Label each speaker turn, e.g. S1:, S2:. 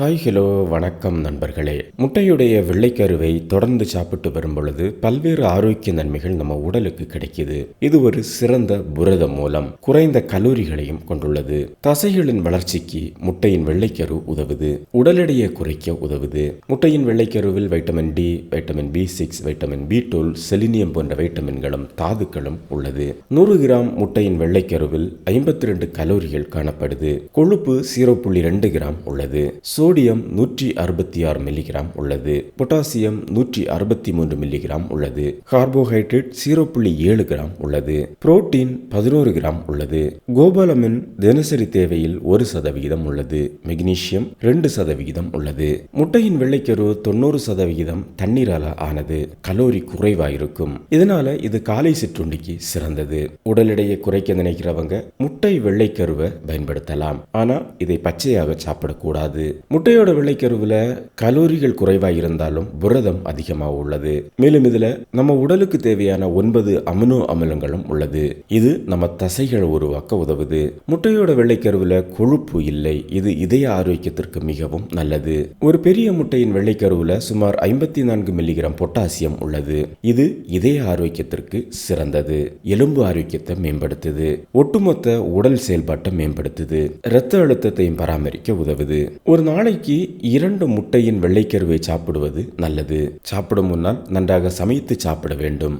S1: Hi hello வணக்கம் நண்பர்களே. முட்டையுடைய வெள்ளைக்கருவை தொடர்ந்து சாப்பிட்டு வரும் பொழுது பல்வேறு ஆரோக்கிய நன்மைகள் நம்ம உடலுக்கு கிடைக்குது. இது ஒரு சிறந்த புரத மூலம் குறைந்த கலோரிகளையும் கொண்டுள்ளது. தசைகளின் வளர்ச்சிக்கு முட்டையின் வெள்ளைக்கரு உதவுது. உடல் எடையை குறைக்க உதவுது. முட்டையின் வெள்ளைக்கருவில் vitamin D vitamin B six vitamin B twelve selenium போன்ற வைட்டமின்களும் தாதுக்களும் உள்ளது. நூறு கிராம் முட்டையின் வெள்ளைக்கருவில் ஐம்பத்தி ரெண்டு கலோரிகள் காணப்படுது. கொழுப்பு ஜீரோ புள்ளி ரெண்டு கிராம் உள்ளது. சோடியம் நூற்றி அறுபத்தி ஆறு மில்லிகிராம் உள்ளது. பொட்டாசியம் நூற்றி அறுபத்தி மூன்று மில்லிகிராம் உள்ளது. கார்போஹைட்ரேட் ஜீரோ புள்ளி ஏழு கிராம் உள்ளது. புரோட்டீன் பதினோரு கிராம் உள்ளது. கோபாலமின் தினசரி தேவையில் ஒரு சதவிகிதம் உள்ளது. மெக்னீசியம் ரெண்டு சதவிகிதம் உள்ளது. முட்டையின் வெள்ளைக்கரு தொண்ணூறு சதவிகிதம் தண்ணீரால ஆனது. கலோரி குறைவாயிருக்கும். இதனால இது காலை சிற்றுண்டிக்கு சிறந்தது. உடல் எடையை குறைக்க நினைக்கிறவங்க முட்டை வெள்ளைக்கருவை பயன்படுத்தலாம். ஆனா இதை பச்சையாக சாப்பிடக்கூடாது. முட்டையோட விளைக்கருவில் கலோரிகள் குறைவாக இருந்தாலும் புரதம் அதிகமாக உள்ளது. மேலும் இதில் நம்ம உடலுக்கு தேவையான ஒன்பது அமினோ அமிலங்களும் உள்ளது. இது நம்ம தசைகளை உருவாக்க உதவுது. முட்டையோட வெள்ளைக்கருவில் கொழுப்பு இல்லை. இது இதய ஆரோக்கியத்திற்கு மிகவும் நல்லது. ஒரு பெரிய முட்டையின் வெள்ளைக்கருவில் சுமார் ஐம்பத்தி நான்கு மில்லிகிராம் பொட்டாசியம் உள்ளது. இது இதய ஆரோக்கியத்திற்கு சிறந்தது. எலும்பு ஆரோக்கியத்தை மேம்படுத்துது. ஒட்டுமொத்த உடல் செயல்பாட்டை மேம்படுத்துது. இரத்த அழுத்தத்தையும் பராமரிக்க உதவுது. ஒரு நாள் நாளைக்கு இரண்டு முட்டையின் வெள்ளைக்கருவை சாப்பிடுவது நல்லது. சாப்பிடும் முன்னால் நன்றாக சமைத்து சாப்பிட வேண்டும்.